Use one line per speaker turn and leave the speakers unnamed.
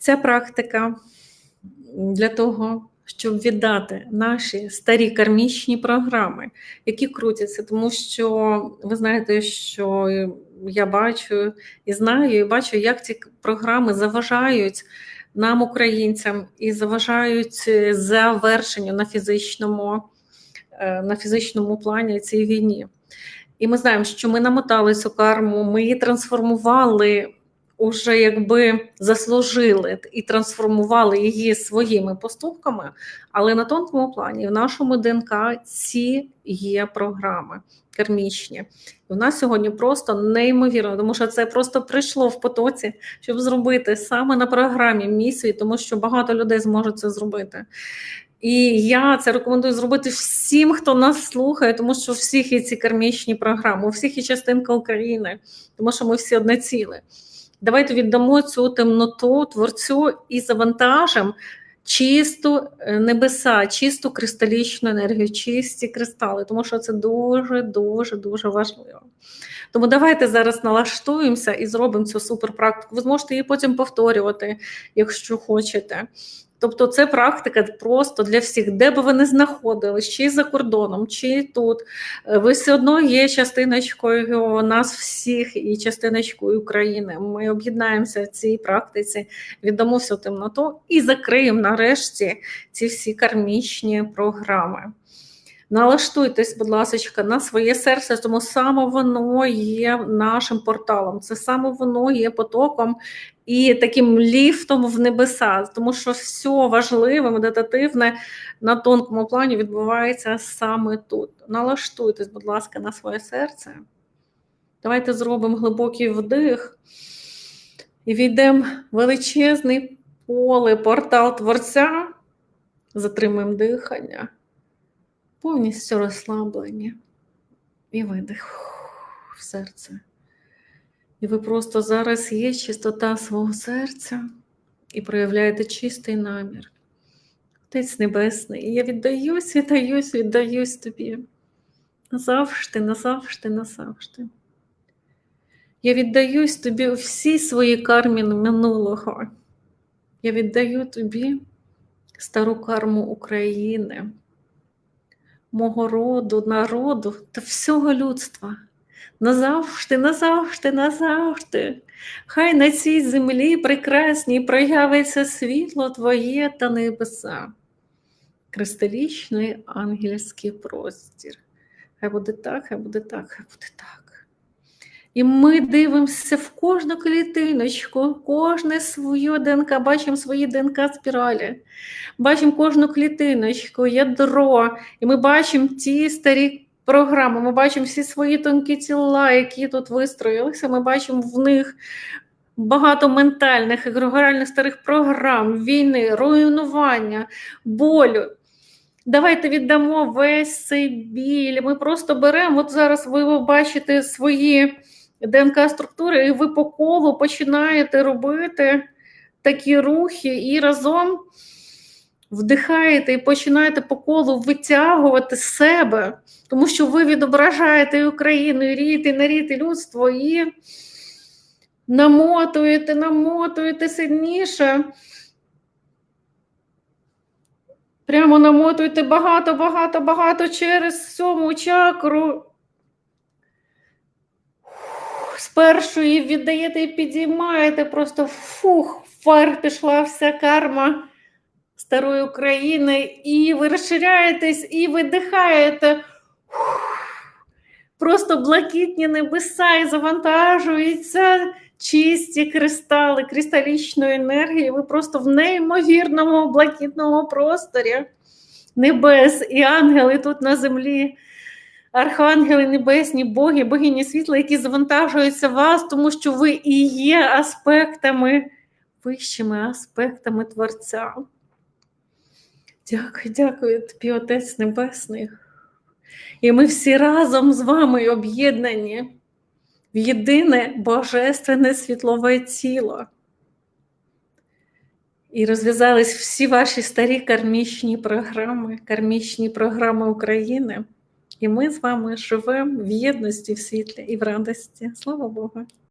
Ця практика для того, щоб віддати наші старі кармічні програми, які крутяться, тому що ви знаєте, що я бачу і знаю, і бачу, як ці програми заважають нам, українцям, і заважають завершенню на фізичному, е, на фізичному плані цій війні. І ми знаємо, що ми намотали цю карму, ми її трансформували, уже якби заслужили і трансформували її своїми поступками. Але на тонкому плані в нашому ДНК ці є програми кармічні. І в нас сьогодні просто неймовірно, тому що це просто прийшло в потоці, щоб зробити саме на програмі місії, тому що багато людей зможуть це зробити. І я це рекомендую зробити всім, хто нас слухає, тому що у всіх є ці кармічні програми, у всіх є частинка України, тому що ми всі одне ціле. Давайте віддамо цю темноту творцю і завантажимо чисту е, небеса, чисту кристалічну енергію, чисті кристали, тому що це дуже, дуже, дуже важливо. Тому давайте зараз налаштуємося і зробимо цю суперпрактику. Ви зможете її потім повторювати, якщо хочете. Тобто це практика просто для всіх, де би ви не знаходились, чи за кордоном, чи тут. Е, ви все одно є частиночкою нас всіх і частиночкою України. Ми об'єднаємося в цій практиці, віддамо всю темноту і закриємо нарешті ці всі кармічні програми. Налаштуйтесь, будь ласка, на своє серце, тому саме воно є нашим порталом, це саме воно є потоком і таким ліфтом в небеса, тому що все важливе, медитативне на тонкому плані відбувається саме тут. Налаштуйтесь, будь ласка, на своє серце. Давайте зробимо глибокий вдих і війдемо в величезний поле, портал творця, затримуємо дихання повністю розслаблені і видих в серце. І ви просто зараз є чистота свого серця і проявляєте чистий намір. Отець Небесний, я віддаюсь, віддаюсь, віддаюсь тобі. Назавжди, назавжди, назавжди. Я віддаюсь тобі у всій своїй кармі минулого. Я віддаю тобі стару карму України мого роду, народу та всього людства. Назавжди, назавжди, назавжди. Хай на цій землі прекрасній проявиться світло Твоє та небеса, кристалічний ангельський простір. Хай буде так, хай буде так, хай буде так. І ми дивимося в кожну клітиночку, кожне свою ДНК, бачимо свої ДНК-спіралі, бачимо кожну клітиночку, ядро, і ми бачимо ті старі програми, ми бачимо всі свої тонкі тіла, які тут вистроїлися. Ми бачимо в них багато ментальних, егрегоральних старих програм, війни, руйнування, болю. Давайте віддамо весь цей біль. Ми просто беремо. От зараз ви бачите свої. ДНК-структури, і ви по колу починаєте робити такі рухи і разом вдихаєте і починаєте по колу витягувати себе, тому що ви відображаєте і Україну, і рід, і нарід, і людство, і намотуєте, намотуєте сильніше. Прямо намотуєте багато, багато, багато через сьому чакру з першої віддаєте і підіймаєте, просто фух, фар пішла вся карма старої України, і ви розширяєтесь, і видихаєте. Просто блакитні небеса і завантажуються чисті кристали, кристалічної енергії. Ви просто в неймовірному блакитному просторі небес і ангели тут на землі архангели небесні, боги, богині світла, які завантажуються вас, тому що ви і є аспектами, вищими аспектами Творця. Дякую, дякую тобі, Отець Небесний. І ми всі разом з вами об'єднані в єдине божественне світлове тіло. І розв'язались всі ваші старі кармічні програми, кармічні програми України. І ми з вами живемо в єдності, в світлі і в радості. Слава Богу.